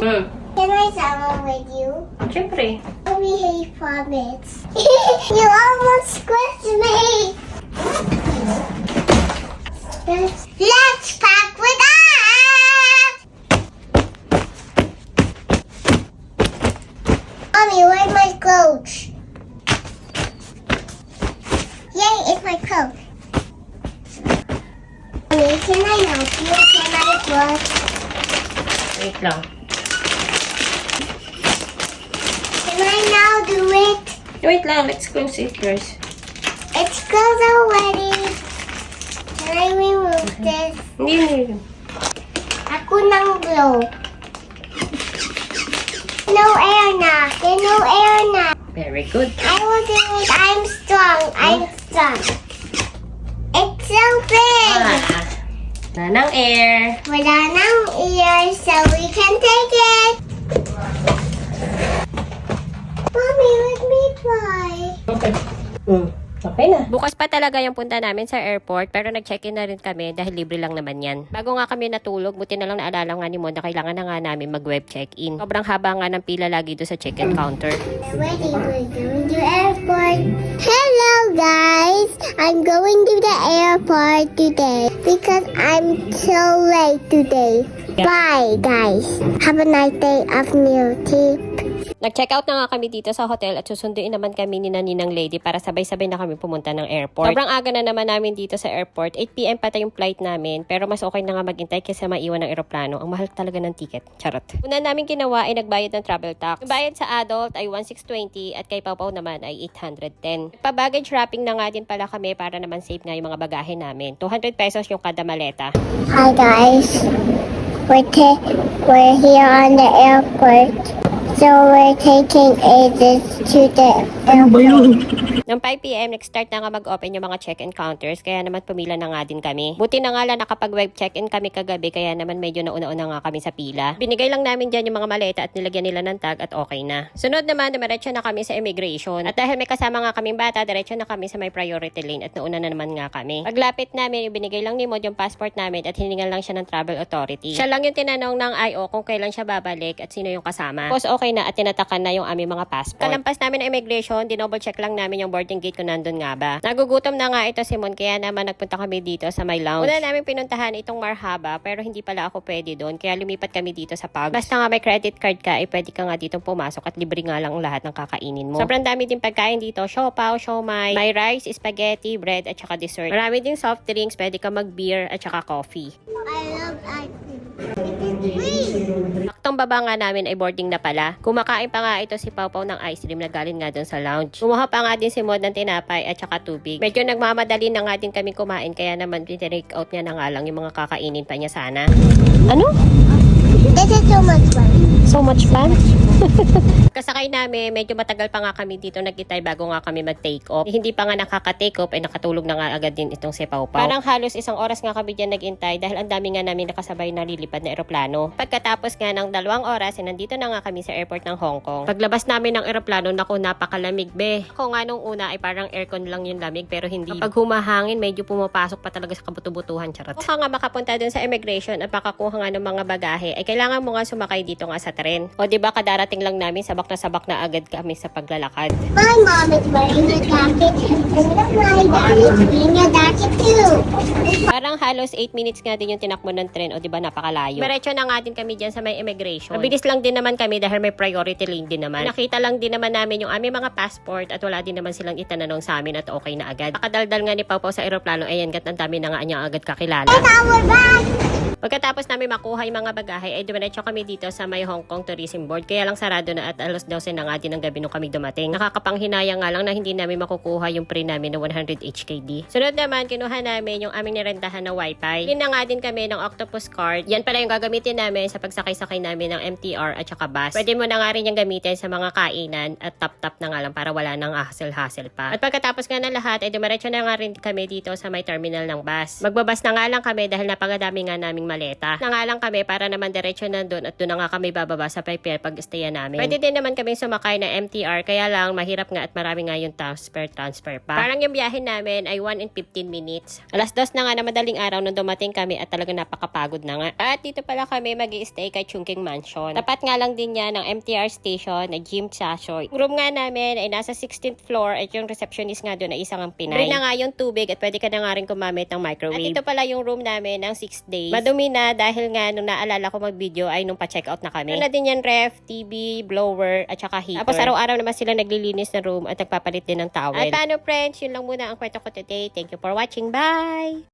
Hmm. Can I summer with you? Siyempre. We hate promise. you almost squished me. Let's, pack with us. Mommy, where's my clothes? Yay, it's my coat. Mommy, can I help you? Can I what? Wait lang. Can I now do it? Wait lang, let's close it first. It's closed already. Can I remove this? Hindi, hindi. Ako ng glow. No air na. There's no air na. Very good. I will do it. I'm strong. I'm strong. It's so big. Ah. Na ng air. Wala nang ear, so we can take Hmm. Okay na. Bukas pa talaga yung punta namin sa airport pero nag-check-in na rin kami dahil libre lang naman yan. Bago nga kami natulog, buti na lang naalala nga ni Mon na kailangan na nga namin mag-web check-in. Sobrang haba nga ng pila lagi doon sa check-in counter. Ready, we're going to airport. Hello, guys. I'm going to the airport today because I'm so late today. Bye, guys. Have a nice day of New Tip. Nag-check out na nga kami dito sa hotel at susunduin naman kami ni Naninang Lady para sabay-sabay na kami pumunta ng airport. Sobrang aga na naman namin dito sa airport. 8pm pa yung flight namin pero mas okay na nga maghintay kaysa maiwan ng aeroplano. Ang mahal talaga ng ticket. Charot. Una namin ginawa ay nagbayad ng travel tax. Yung bayad sa adult ay 1620 at kay Pawpaw naman ay 810. Pa-baggage wrapping na nga din pala kami para naman safe nga yung mga bagahe namin. 200 pesos yung kada maleta. Hi, guys. We're, we're here on the airport. So we're taking ages to the airport. Noong 5pm, nag-start na nga mag-open yung mga check-in counters, kaya naman pumila na nga din kami. Buti na nga lang nakapag-web check-in kami kagabi, kaya naman medyo nauna-una nga kami sa pila. Binigay lang namin dyan yung mga maleta at nilagyan nila ng tag at okay na. Sunod naman, dumiretso na kami sa immigration. At dahil may kasama nga kaming bata, diretso na kami sa may priority lane at nauna na naman nga kami. Paglapit namin, ibinigay lang ni Mod yung passport namin at hiningan lang siya ng travel authority. Siya lang yung tinanong ng IO kung kailan siya babalik at sino yung kasama. Tapos okay na at tinatakan na yung aming mga passport. Kalampas namin ng immigration, dinoble check lang namin yung boarding gate kung nandun nga ba. Nagugutom na nga ito si Mon, kaya naman nagpunta kami dito sa my lounge. Una namin pinuntahan itong Marhaba, pero hindi pala ako pwede doon, kaya lumipat kami dito sa Pugs. Basta nga may credit card ka, eh pwede ka nga dito pumasok at libre nga lang lahat ng kakainin mo. Sobrang dami din pagkain dito, siopaw, siomay, may rice, spaghetti, bread, at saka dessert. Marami ding soft drinks, pwede ka mag-beer at saka coffee. I love ice cream. It is free. Saktong baba nga namin ay boarding na pala. Kumakain pa nga ito si Pau ng ice cream na galing nga doon sa lounge. Kumuha pa nga din si Mod ng tinapay at saka tubig. Medyo nagmamadali na nga din kami kumain kaya naman tinake out niya na nga lang yung mga kakainin pa niya sana. Ano? This is so much fun. So much fun? Kasakay namin, medyo matagal pa nga kami dito nagkitay bago nga kami mag-take off. Eh, hindi pa nga nakaka-take off, ay nakatulog na nga agad din itong si Pau. Parang halos isang oras nga kami dyan nagintay dahil ang dami nga namin nakasabay na lilipad na eroplano. Pagkatapos nga ng dalawang oras, eh, nandito na nga kami sa airport ng Hong Kong. Paglabas namin ng eroplano, naku, napakalamig be. Ako nga nung una ay parang aircon lang yung lamig pero hindi. Kapag humahangin, medyo pumapasok pa talaga sa kabuto-butuhan, charot. Kung nga makapunta dun sa immigration at makakuha nga ng mga bagahe, ay kailangan mo nga sumakay dito nga sa tren. O di ba kadarating lang namin, sabak na sabak na agad kami sa paglalakad. My mom is wearing a jacket, and my dad is wearing a jacket too. Parang halos 8 minutes nga din yung tinakbo ng tren o di ba napakalayo. Diretso na nga din kami dyan sa may immigration. Mabilis lang din naman kami dahil may priority lane din naman. Nakita lang din naman namin yung aming mga passport at wala din naman silang itananong sa amin at okay na agad. Nakadaldal nga ni Pau sa aeroplano, ayan gat ang dami na nga niya agad kakilala. It's our bag. Pagkatapos namin makuha yung mga bagahe, ay dumiretso kami dito sa may Hong Kong Tourism Board. Kaya lang sarado na at alas 12 na nga din ng gabi nung kami dumating. Nakakapanghinaya nga lang na hindi namin makukuha yung pre namin na 100 HKD. Sunod naman, kinuha namin yung aming nirentahan na wifi. Yun nga din kami ng octopus card. Yan pala yung gagamitin namin sa pagsakay-sakay namin ng MTR at saka bus. Pwede mo na nga rin yung gamitin sa mga kainan at tap-tap na nga lang para wala nang hassle-hassle pa. At pagkatapos nga ng lahat, ay dumiretso na nga rin kami dito sa may terminal ng bus. Magbabas na nga lang kami dahil napakadami nga naming maleta. Na nga lang kami para naman diretso na doon at doon na nga kami bababa sa prepare pag sasakyan namin. Pwede din naman kami sumakay na MTR, kaya lang mahirap nga at marami nga yung transfer-transfer pa. Parang yung biyahe namin ay 1 and 15 minutes. Alas dos na nga na madaling araw nung dumating kami at talaga napakapagod na nga. At dito pala kami mag stay kay Chungking Mansion. Tapat nga lang din yan ng MTR station na Jim Chachoy. Room nga namin ay nasa 16th floor at yung receptionist nga doon ay isang ang Pinay. Free na nga yung tubig at pwede ka na nga rin gumamit ng microwave. At ito pala yung room namin ng 6 days. Madumi na dahil nga nung naalala ko mag-video ay nung pa-check out na kami. Meron na din yan ref, TV, blower, at saka heater. Tapos araw-araw naman sila naglilinis ng room at nagpapalit din ng towel. At ano friends, yun lang muna ang kwento ko today. Thank you for watching. Bye!